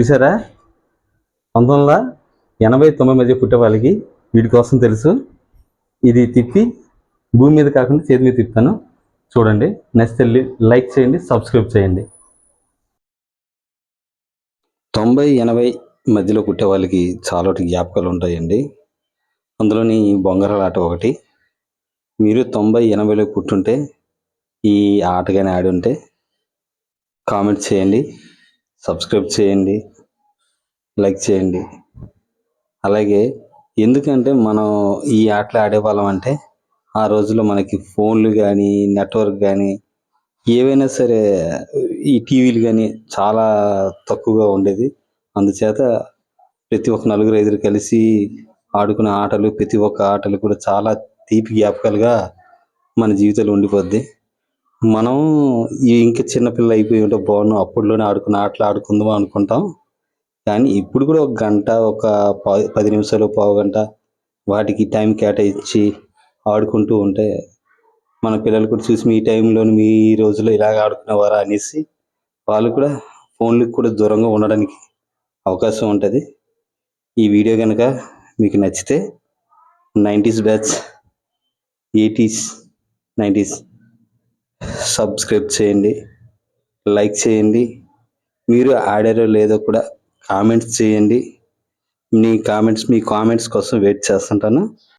చూసారా పంతొమ్మిది వందల ఎనభై తొమ్మిది మధ్య పుట్టే వాళ్ళకి వీటి కోసం తెలుసు. ఇది తిప్పి భూమి మీద కాకుండా చేతి మీద తిప్పుతాను. చూడండి. నెక్స్ట్ వెళ్ళి లైక్ చేయండి సబ్స్క్రైబ్ చేయండి. తొంభై ఎనభై మధ్యలో పుట్టే వాళ్ళకి చాలా జ్ఞాపకాలు ఉంటాయండి. అందులోని బొంగరాల ఆట ఒకటి. మీరు తొంభై ఎనభైలో పుట్టుంటే ఈ ఆట కానీ ఆడి ఉంటే కామెంట్ చేయండి. సబ్స్క్రైబ్ చేయండి లైక్ చేయండి. అలాగే ఎందుకంటే మనం ఈ ఆటలు ఆడేవాళ్ళం అంటే ఆ రోజుల్లో మనకి ఫోన్లు కానీ నెట్వర్క్ కానీ ఏవైనా సరే ఈ టీవీలు కానీ చాలా తక్కువగా ఉండేది. అందుచేత ప్రతి ఒక్క నలుగురు ఐదురు కలిసి ఆడుకునే ఆటలు ప్రతి ఒక్క ఆటలు కూడా చాలా తీపి జ్ఞాపకాలుగా మన జీవితంలో ఉండిపోద్ది. మనం ఇంకా చిన్నపిల్ల అయిపోయి ఉంటే బాగున్నాం. అప్పుడులోనే ఆడుకున్న ఆటలు ఆడుకుందాం అనుకుంటాం. కానీ ఇప్పుడు కూడా ఒక గంట ఒక పది నిమిషాలు పావు గంట వాటికి టైం కేటాయించి ఆడుకుంటూ ఉంటే మన పిల్లలు కూడా చూసి మీ టైంలో మీ రోజుల్లో ఇలాగ ఆడుకునేవారా అనేసి వాళ్ళు కూడా ఫోన్లకు కూడా దూరంగా ఉండడానికి అవకాశం ఉంటుంది. ఈ వీడియో కనుక మీకు నచ్చితే nineties batch eighties nineties subscribe చేయండి లైక్ చేయండి. మీరు ఆడారో లేదో కూడా కామెంట్స్ చేయండి. మీ కామెంట్స్ మీ కామెంట్స్ కోసం వెయిట్ చేస్తుంటాను.